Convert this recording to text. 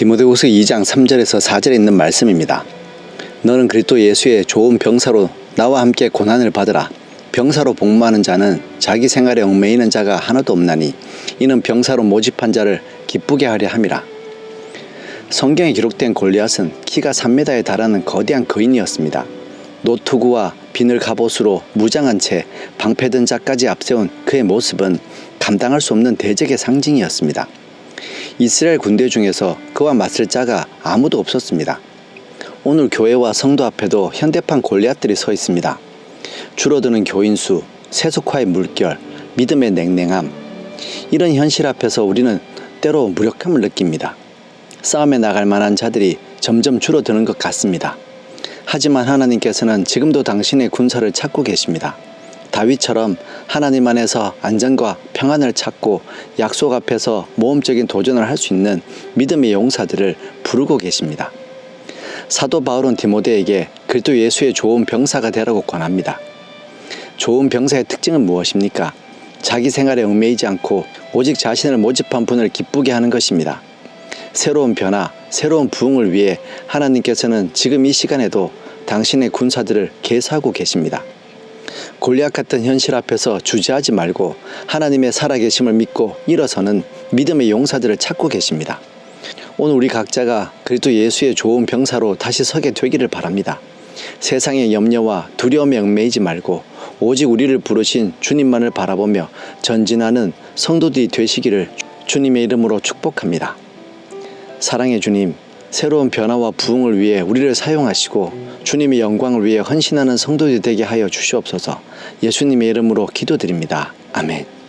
디모데후서 2장 3절에서 4절에 있는 말씀입니다. 너는 그리스도 예수의 좋은 병사로 나와 함께 고난을 받으라. 병사로 복무하는 자는 자기 생활에 얽매이는 자가 하나도 없나니 이는 병사로 모집한 자를 기쁘게 하려 함이라. 성경에 기록된 골리앗은 키가 3m에 달하는 거대한 거인이었습니다. 노투구와 비늘 갑옷으로 무장한 채 방패든 자까지 앞세운 그의 모습은 감당할 수 없는 대적의 상징이었습니다. 이스라엘 군대 중에서 그와 맞설 자가 아무도 없었습니다. 오늘 교회와 성도 앞에도 현대판 골리앗들이 서 있습니다. 줄어드는 교인 수, 세속화의 물결, 믿음의 냉랭함. 이런 현실 앞에서 우리는 때로 무력함을 느낍니다. 싸움에 나갈 만한 자들이 점점 줄어드는 것 같습니다. 하지만 하나님께서는 지금도 당신의 군사를 찾고 계십니다. 다윗처럼 하나님 안에서 안전과 평안을 찾고 약속 앞에서 모험적인 도전을 할 수 있는 믿음의 용사들을 부르고 계십니다. 사도 바울은 디모데에게 그리스도 예수의 좋은 병사가 되라고 권합니다. 좋은 병사의 특징은 무엇입니까? 자기 생활에 얽매이지 않고 오직 자신을 모집한 분을 기쁘게 하는 것입니다. 새로운 변화, 새로운 부흥을 위해 하나님께서는 지금 이 시간에도 당신의 군사들을 계수하고 계십니다. 골리앗 같은 현실 앞에서 주저하지 말고 하나님의 살아계심을 믿고 일어서는 믿음의 용사들을 찾고 계십니다. 오늘 우리 각자가 그리스도 예수의 좋은 병사로 다시 서게 되기를 바랍니다. 세상의 염려와 두려움에 얽매이지 말고 오직 우리를 부르신 주님만을 바라보며 전진하는 성도들이 되시기를 주님의 이름으로 축복합니다. 사랑의 주님, 새로운 변화와 부흥을 위해 우리를 사용하시고 주님의 영광을 위해 헌신하는 성도들이 되게 하여 주시옵소서 예수님의 이름으로 기도드립니다. 아멘.